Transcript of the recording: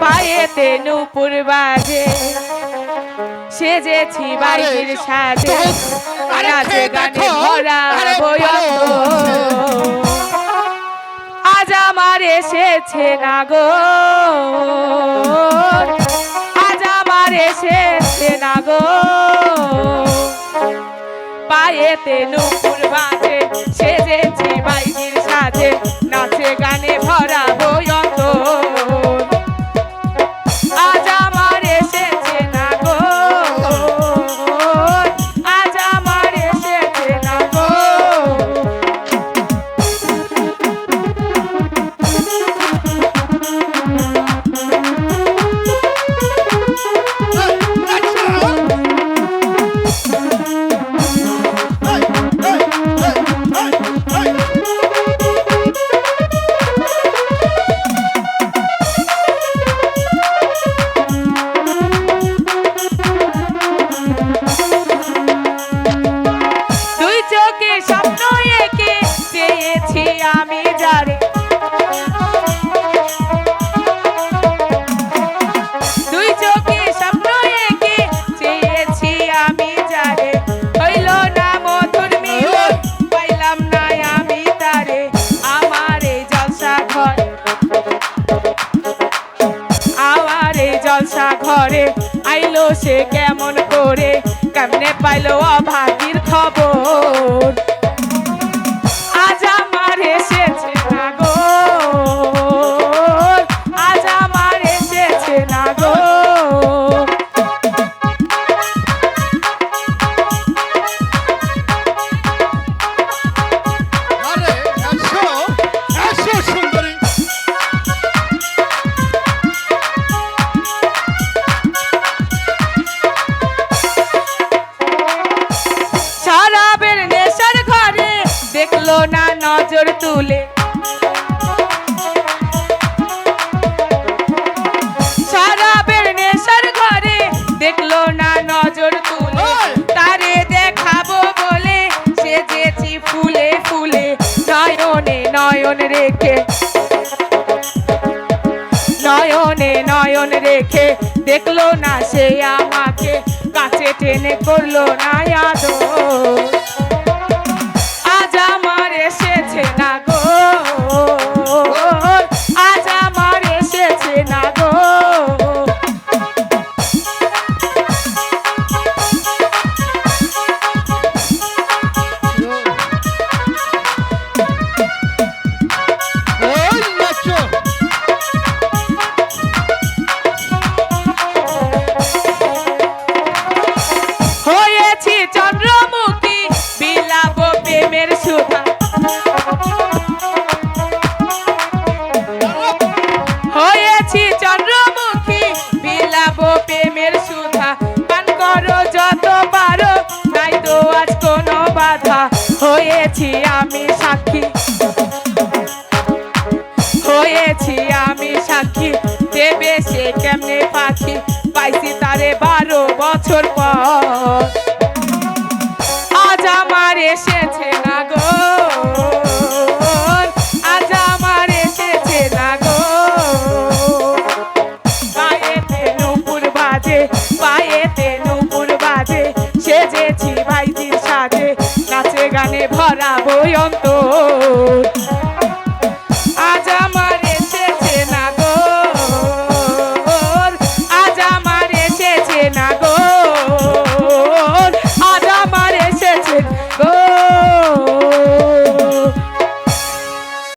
পায়েতে নুপুর বাজে সেজেছি বাইরের সাজে নাচে গানে ভরা ভালো। আজ আমার এসেছে না গো আজ আমার এসেছে না গো পায়েতে নুপুর বাজে সেজেছি বাইরের সাজে নাচে গানে ভরা সে কেমন করে? কেমনে পাইলো অভাগীর খবর। দেখল না নজর তুলে। শরাবের নেশার ঘরে দেখল না নজর তুলে। তারে দেখাবো বলে সেজেছি ফুলে ফুলে নয়নে নয়ন রেখে। নয়নে নয়ন রেখে দেখল না সে আমাকে কাছে টেনে করল না আদর। হয়েছি আমি সাক্ষী। হয়েছি আমি সাক্ষী। দেবে সে কেমনে পাখি? পাইছি তারে বারো বছর পর। আজ আমার এসেছে না গো আজ আমার এসেছে না গো পায়েতে নুপুর বাজে, পায়েতে নুপুর বাজে।